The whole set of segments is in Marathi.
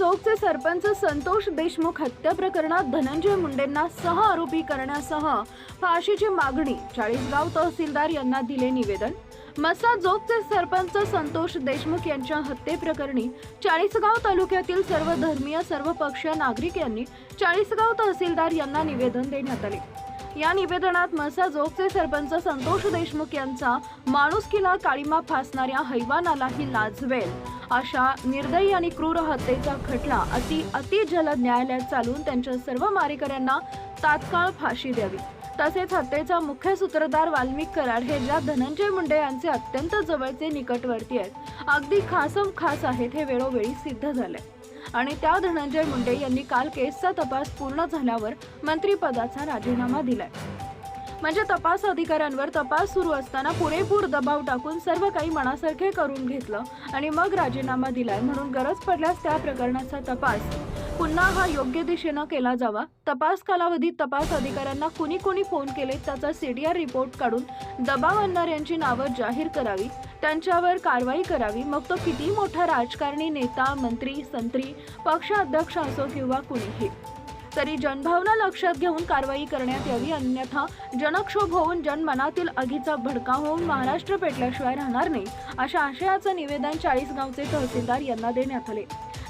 जोगचे सरपंच संतोष देशमुख हत्या प्रकरणात धनंजय मुंडेंना सह आरोपी करण्यासह फाशीची मागणी चाळीसगाव तहसीलदार यांना दिले निवेदन. मसा जोगचे सरपंच संतोष देशमुख यांच्या हत्येप्रकरणी चाळीसगाव तालुक्यातील सर्व धर्मीय सर्व पक्षीय नागरिक यांनी चाळीसगाव तहसीलदार यांना निवेदन देण्यात आले. या निवेदनात मसा जोगचे सरपंच संतोष देशमुख यांचा माणुसकीला काळीमा फासणाऱ्या हैवानालाही लाजवेल. अशा निर्दयी आणि क्रूर हत्येचा खटला अति अति जलद न्यायालयात चालून त्यांच्या सर्व मारेकऱ्यांना तात्काळ फाशी द्यावी. तसेच हत्येचा मुख्य सूत्रधार वाल्मिक कराड हे ज्या धनंजय मुंडे यांचे अत्यंत जवळचे निकटवर्ती आहेत अगदी खासम खास आहेत हे वेळोवेळी सिद्ध झाले आणि त्या धनंजय मुंडे यांनी काल केसचा तपास पूर्ण झाल्यावर मंत्रिपदाचा राजीनामा दिलाय. म्हणजे तपास अधिकाऱ्यांवर तपास सुरू असताना पुरेपूर दबाव टाकून सर्व काही मनासारखे करून घेतलं आणि मग राजीनामा दिलाय म्हणून गरज पडल्यास त्या प्रकरणाचा तपास पुन्हा हा योग्य दिशेनं केला जावा. तपास कालावधीत तपास अधिकाऱ्यांना कुणी कुणी फोन केले त्याचा सीडीआर रिपोर्ट काढून दबाव आणणाऱ्यांची नावं जाहीर करावी त्यांच्यावर कारवाई करावी मग तो किती मोठा राजकारणी नेता मंत्री संत्री पक्षाध्यक्ष असो किंवा कुणीही. तरी जनभावना लक्षात घेऊन कारवाई करण्यात यावी अन्यथा जनक्षोभ होऊन जनमनातील आगीचा भडका होऊन महाराष्ट्र पेटल्याशिवाय राहणार नाही अशा आशयाचं निवेदन चाळीस गावचे तहसीलदार यांना देण्यात आले.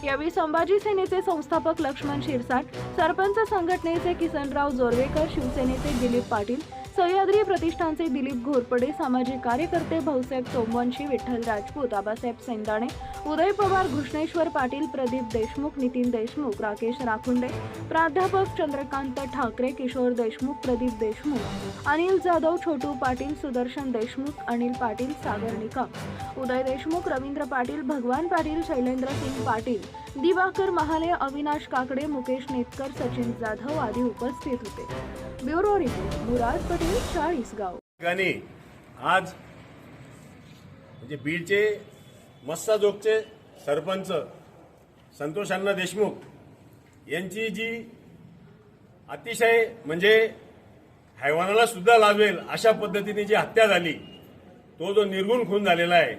यावेळी संभाजी सेनेचे संस्थापक लक्ष्मण शिरसाट सरपंच संघटनेचे किसनराव जोरवेकर शिवसेनेचे दिलीप पाटील सह्याद्री प्रतिष्ठानचे दिलीप घोरपडे सामाजिक कार्यकर्ते भाऊसाहेब सोमवंशी विठ्ठल राजपूत आबासाहेब सेंदाणे उदय पवार घृष्णेश्वर पाटील प्रदीप देशमुख नितीन देशमुख राकेश राखुंडे प्राध्यापक चंद्रकांत ठाकरे किशोर देशमुख प्रदीप देशमुख अनिल जाधव छोटू पाटील सुदर्शन देशमुख अनिल पाटील सागर निकम उदय देशमुख रवींद्र पाटील भगवान पाटील शैलेंद्र सिंग पाटील दिवाकर महाले अविनाश काकडे मुकेश नेतकर सचिन जाधव आदी उपस्थित होते. ब्युरो रिपोर्ट मुराद पटेल चाळीसगाव ठिकाणी आज म्हणजे बीडचे मस्साजोगचे सरपंच संतोष अण्णा देशमुख यांची जी अतिशय म्हणजे हैवानाला सुद्धा लाजवेल अशा पद्धतीने जी हत्या झाली तो जो निर्गुण खून झालेला आहे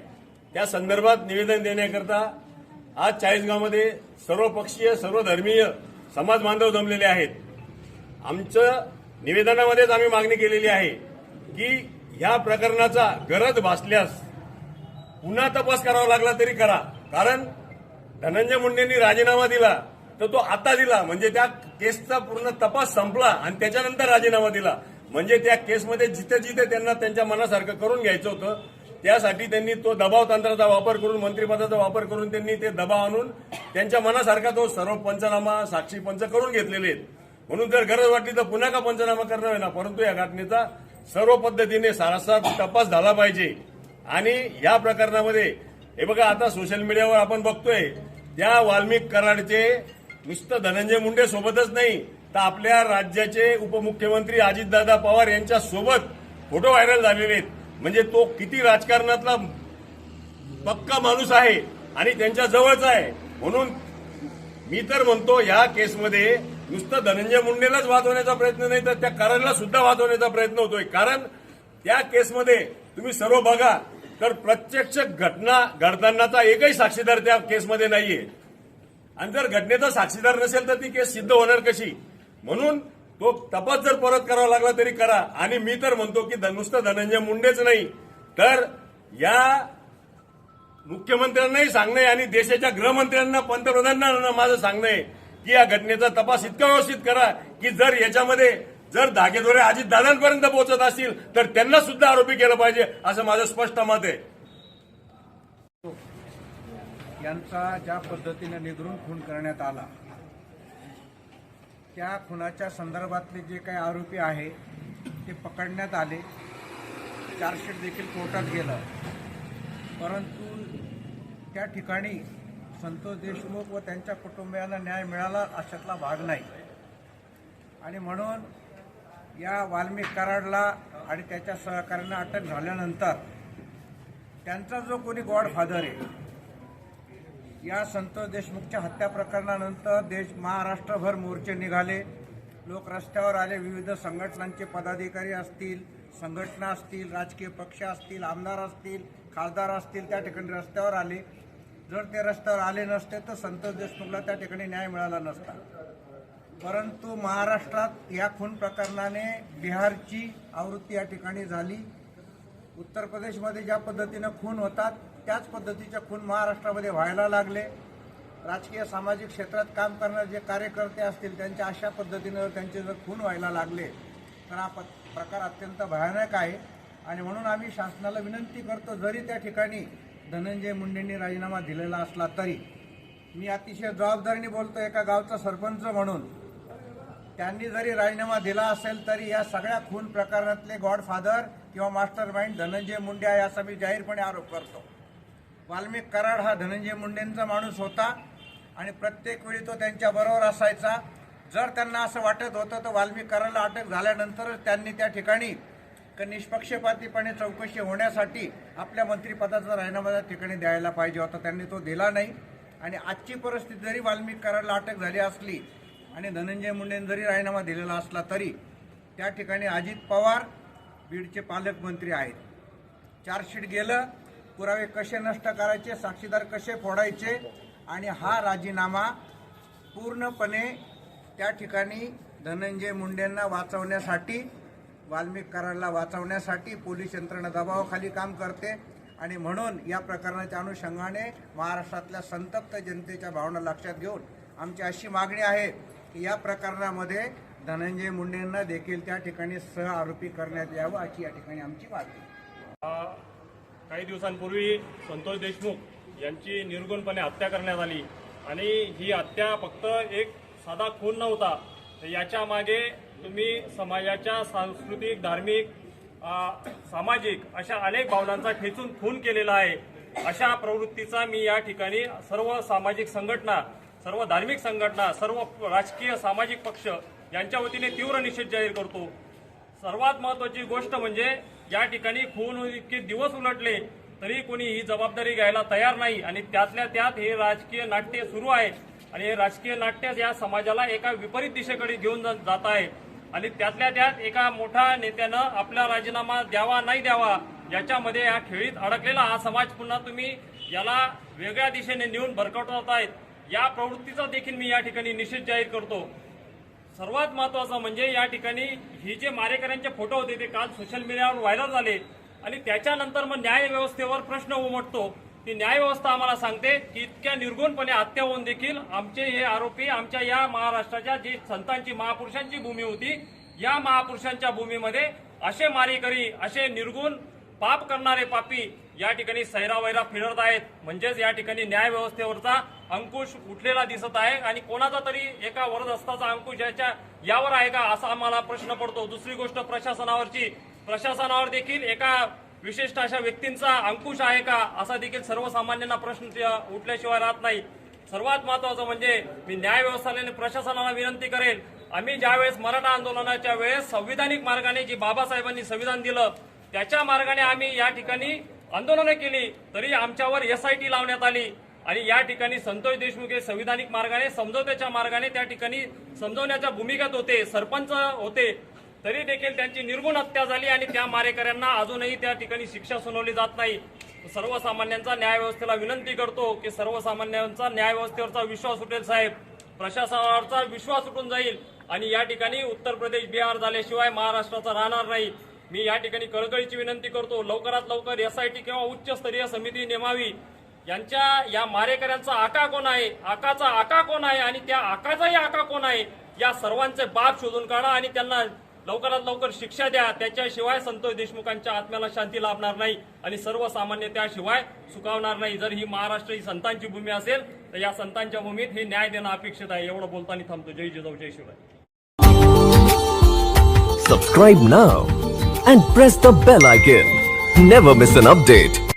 त्या संदर्भात निवेदन देण्याकरता आज चाळीसगावमध्ये सर्वपक्षीय सर्वधर्मीय समाज बांधव जमलेले आहेत. आमचं निवेदनामध्येच आम्ही मागणी केलेली आहे की ह्या प्रकरणाचा गरज भासल्यास पुन्हा तपास करावा लागला तरी करा. कारण धनंजय मुंडेंनी राजीनामा दिला तर तो आता दिला. म्हणजे त्या केसचा पूर्ण तपास संपला आणि त्याच्यानंतर राजीनामा दिला. म्हणजे त्या केसमध्ये जिथे जिथे त्यांना त्यांच्या मनासारखं करून घ्यायचं होतं त्यासाठी त्यांनी तो दबाव तंत्राचा वापर करून मंत्रिपदाचा वापर करून त्यांनी ते दबाव आणून त्यांच्या मनासारखा तो सर्व पंचनामा साक्षी पंच करून घेतलेले आहेत. म्हणून जर गरज वाटली तर पुन्हा का पंचनामा करणार ना? परंतु या घटनेचा सर्व पद्धतीने सारासार तपास झाला पाहिजे. आणि या प्रकरणामध्ये हे बघा आता सोशल मीडियावर आपण बघतोय त्या वाल्मिक कराडचे नुसतं धनंजय मुंडे सोबतच नाही तर आपल्या राज्याचे उपमुख्यमंत्री अजितदादा पवार यांच्या सोबत फोटो व्हायरल झालेले आहेत. म्हणजे तो किती राजकारणातला पक्का माणूस आहे आणि त्यांच्या जवळचा आहे. म्हणून मी तर म्हणतो या केसमध्ये नुसतं धनंजय मुंडेलाच वाचवण्याचा प्रयत्न नाही तर त्या कराडला सुद्धा वाचवण्याचा प्रयत्न होतोय. कारण त्या केसमध्ये तुम्ही सर्व बघा तर प्रत्यक्ष घटना घडतानाचा एकही साक्षीदार त्या केसमध्ये नाहीये. आणि जर घटनेचा साक्षीदार नसेल तर ती केस सिद्ध होणार कशी? म्हणून तो तपास जर परत करावा लागला तरी करा. आणि मी तर म्हणतो की ध- नुसतं धनंजय मुंडेच नाही. तर या मुख्यमंत्र्यांनाही सांगणं आहे आणि देशाच्या गृहमंत्र्यांना पंतप्रधानांना माझं सांगणं आहे. की या घटनेचा तपास इतका व्यवस्थित करा की जर याच्यामध्ये जर धागेदोरे अजित दादांपर्यंत पोहोचत असतील तर त्यांना सुद्धा आरोपी केलं पाहिजे असं माझं स्पष्ट मत आहे. यांचा ज्या पद्धतीने निद्रून खून करण्यात आला त्या खुनाच्या संदर्भातले जे काही आरोपी आहे ते पकडण्यात आले. चार्जशीट देखील कोर्टात गेलं. परंतु त्या ठिकाणी संतोष देशमुख व त्यांच्या कुटुंबियांना न्याय मिळाला अशातला भाग नाही. आणि म्हणून या वाल्मिक कराडला आणि त्याच्या सहकार्यांना अटक झाल्यानंतर त्यांचा जो कोणी गॉडफादर आहे या संतोष देशमुखच्या हत्या प्रकरणानंतर देश महाराष्ट्रभर मोर्चे निघाले. लोक रस्त्यावर आले विविध संघटनांचे पदाधिकारी असतील संघटना असतील राजकीय पक्ष असतील आमदार असतील खासदार असतील त्या ठिकाणी रस्त्यावर आले. जर ते रस्त्यावर आले नसते तर संतोष देशमुखला त्या ठिकाणी न्याय मिळाला नसता. परंतु महाराष्ट्रात या खून प्रकरणाने बिहारची आवृत्ती या ठिकाणी झाली. उत्तर प्रदेशमध्ये ज्या पद्धतीनं खून होतात त्याच पद्धतीच्या खून महाराष्ट्रामध्ये व्हायला लागले. राजकीय सामाजिक क्षेत्रात काम करणारे जे कार्यकर्ते असतील त्यांच्या अशा पद्धतीनं त्यांचे जर खून व्हायला लागले तर हा प- प्रकार अत्यंत भयानक आहे. आणि म्हणून आम्ही शासनाला विनंती करतो जरी त्या ठिकाणी धनंजय मुंडेंनी राजीनामा दिलेला असला तरी मी अतिशय जबाबदारीने बोलतो एका गावचा सरपंच म्हणून. त्यांनी जरी राजीनामा दिला असेल तरी या सगळ्या खून प्रकरणातले गॉडफादर किंवा मास्टर माइंड धनंजय मुंडे आहे असा मी जाहीरपणे आरोप करतो. वाल्मिक कराड हा धनंजय मुंडेंचा माणूस होता आणि प्रत्येक वेळी तो त्यांच्याबरोबर असायचा. जर त्यांना असं वाटत होतं तर वाल्मिक कराडला अटक झाल्यानंतरच त्यांनी त्या ठिकाणी का निष्पक्षपातीपणे चौकशी होण्यासाठी आपल्या मंत्रिपदाचा राजीनामा त्या ठिकाणी द्यायला पाहिजे होता. त्यांनी तो दिला नाही. आणि आजची परिस्थिती जरी वाल्मिक अटक झाली असली आणि धनंजय मुंडेंनी जरी राजीनामा दिलेला असला तरी त्या ठिकाणी अजित पवार बीडचे पालकमंत्री आहेत. चार्जशीट गेलं पुरावे कसे नष्ट करायचे साक्षीदार कसे फोडायचे आणि हा राजीनामा पूर्णपणे त्या ठिकाणी धनंजय मुंडेंना वाचवण्यासाठी वाल्मिक वाचवण्यासाठी पोलीस यंत्रणा दबावाखाली काम करते आणि म्हणून या प्रकरणाच्या अनुषंगाने महाराष्ट्रातल्या संतप्त जनतेच्या भावना लक्षात घेऊन आमची अशी मागणी आहे की या प्रकरणामध्ये धनंजय मुंडेंना देखील त्या ठिकाणी सह आरोपी करण्यात यावं अशी या ठिकाणी आमची मागणी काही दिवसांपूर्वी संतोष देशमुख यांची निर्गुणपणे हत्या करण्यात आली आणि ही हत्या फक्त एक साधा खून नव्हता. तर याच्या मागे तुम्ही समाजाच्या सांस्कृतिक धार्मिक सामाजिक अशा अनेक भावनांचा ठेचून खून केलेला आहे. अशा प्रवृत्तीचा मी या ठिकाणी सर्व सामाजिक संघटना सर्व धार्मिक संघटना सर्व राजकीय सामाजिक पक्ष यांच्या वतीने तीव्र निषेध जाहीर करतो. सर्वात महत्वाची गोष्ट म्हणजे या ठिकाणी खून इतके दिवस उलटले तरी कोणी ही जबाबदारी घ्यायला तयार नाही आणि त्यातल्या त्यात हे राजकीय नाट्य सुरू आहे. आणि हे राजकीय नाट्य या समाजाला एका विपरीत दिशेकडे घेऊन जा- जात आहे. आणि त्यातल्या त्यात एका मोठ्या नेत्यानं आपला राजीनामा द्यावा नाही द्यावा याच्यामध्ये या खेळीत अडकलेला हा समाज पुन्हा तुम्ही याला वेगळ्या दिशेने नेऊन भरकटवत आहेत. या प्रवृत्तीचा देखील मी या ठिकाणी निषेध जाहीर करतो. सर्वात महत्वाचं म्हणजे या ठिकाणी ही जे मारेकऱ्यांचे फोटो होते ते काल सोशल मीडियावर व्हायरल झाले. आणि त्याच्यानंतर मग न्यायव्यवस्थेवर प्रश्न उमटतो. ती न्यायव्यवस्था आम्हाला सांगते की इतक्या निर्गुणपणे हत्या होऊन देखील आमचे हे आरोपी आमच्या या महाराष्ट्राच्या जी संतांची महापुरुषांची भूमी होती या महापुरुषांच्या भूमीमध्ये असे मारेकरी असे निर्गुण पाप करणारे पापी या ठिकाणी सैरावैरा फिरत आहेत. म्हणजेच या ठिकाणी न्यायव्यवस्थेवरचा अंकुश उठलेला दिसत आहे आणि कोणाचा तरी एका वरदस्ताचा अंकुश याच्या यावर आहे का असा आम्हाला प्रश्न पडतो. दुसरी गोष्ट प्रशासनावरची. प्रशासनावर देखील एका विशिष्ट अशा व्यक्तींचा अंकुश आहे का? असा देखील सर्वसामान्यांना प्रश्न उठल्याशिवाय राहत नाही. सर्वात महत्वाचं म्हणजे मी न्याय व्यवस्थाने प्रशासनाला विनंती करेन. आम्ही ज्यावेळेस मराठा आंदोलनाच्या वेळेस संविधानिक मार्गाने जी बाबासाहेबांनी संविधान दिलं त्याच्या मार्गाने आम्ही या ठिकाणी आंदोलनं केली तरी आमच्यावर एसआयटी लावण्यात आली. आणि या ठिकाणी संतोष देशमुख हे संविधानिक मार्गाने समजवत्याच्या मार्गाने त्या ठिकाणी समजवण्याच्या भूमिकेत होते सरपंच होते. तरी देखील त्यांची निर्गुण हत्या झाली आणि त्या मारेकऱ्यांना अजूनही त्या ठिकाणी शिक्षा सुनावली जात नाही. सर्वसामान्यांचा न्यायव्यवस्थेला विनंती करतो की सर्वसामान्यांचा न्यायव्यवस्थेवरचा विश्वास उठेल साहेब. प्रशासनावरचा विश्वास उठून जाईल आणि या ठिकाणी उत्तर प्रदेश बिहार झाल्याशिवाय महाराष्ट्राचा राहणार नाही. मी या ठिकाणी कळकळीची विनंती करतो लवकरात लवकर एसआयटी किंवा उच्चस्तरीय समिती नेमावी. यांच्या या मारेकऱ्यांचा आका कोण आहे? आकाचा आका कोण आहे? आणि त्या आकाचाही आका कोण आहे? या सर्वांचे बाप शोधून काढा आणि त्यांना लवकरात लवकर शिक्षा द्या त्याच्याशिवाय संतोष देशमुखांच्या आत्म्याला शांती लाभणार नाही आणि सर्वसामान्य त्याशिवाय सुकावणार नाही. जर ही महाराष्ट्र ही संतांची भूमी असेल तर या संतांच्या भूमीत हे न्याय देणं अपेक्षित आहे. एवढं बोलताना थांबतो. जय जिजाऊ जय Shivray subscribe now and press the bell icon never miss an update